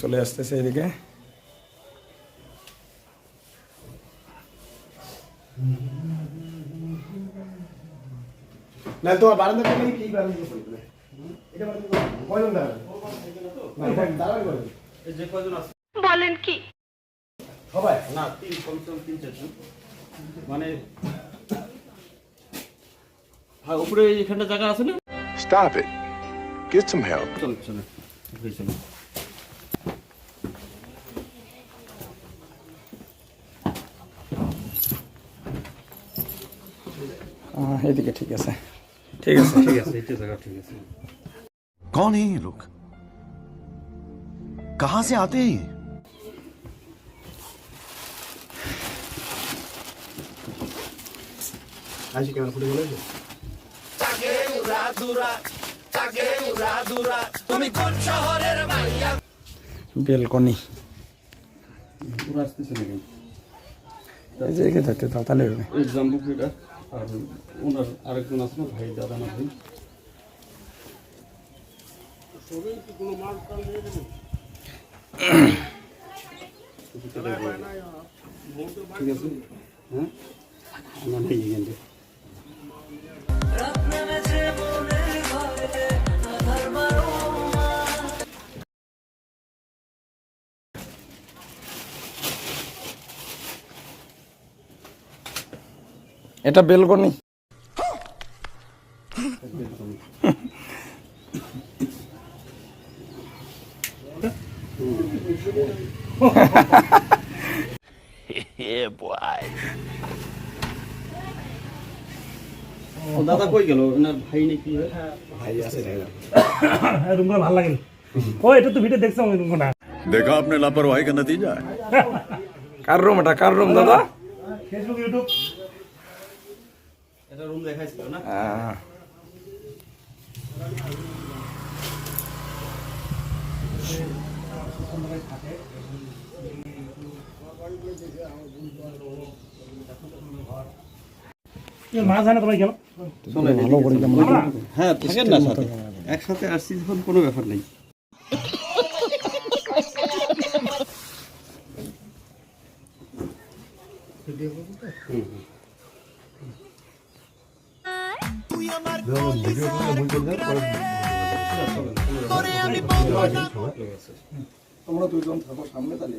চলে আসতেছে এদিকে না তোমার বারান্দা থেকে কি বারান্দা করে দিলে এটা বারান্দা কয়জন দাঁড়াবে না দাঁড়াবে কয়জন এই যে কয়জন আছে বলেন কি? সবাই না তিন কমসে কম তিন চারজন মানে হ্যাঁ উপরে এখানটা জায়গা আছে না? Stop it. Get some help. চলো চলো উপরে চলো আহ, এদিকে ঠিক আছে ঠিক আছে ঠিক আছে এটা জায়গা ঠিক আছে कौन है ये लोग कहां से आते हैं ये আইসি ক্যামেরা ফুটে গেলে বেলকনি পুরো আসতেছে নাকি এই যে একে ধরতে দাও তাহলে হবে এই জাম্বুকিটা আর ওনার আরেকজন আছে ভাই দাদা না ভাই? ঠিক আছে। হ্যাঁ? না নেই এটা বেলকনি ও দাদা কই গেল ওনার ভাই নাকি ভাই আছে দেখা হ্যাঁ রুমগুলো ভালো লাগে ও এটা তো ভিডিও দেখছিলাম ওই রুমগুলো देखा आपने लापरवाही का नतीजा है কার রুম এটা কার রুম দাদা ফেসবুক ইউটিউব এটা রুম দেখাইছিল না? আহ, মাছ হয় না তোমার গেল? চলে ভালো করে কেমন হ্যাঁ ব্যাপার নেই তোমরা দুজন থাকো সামনে তাহলে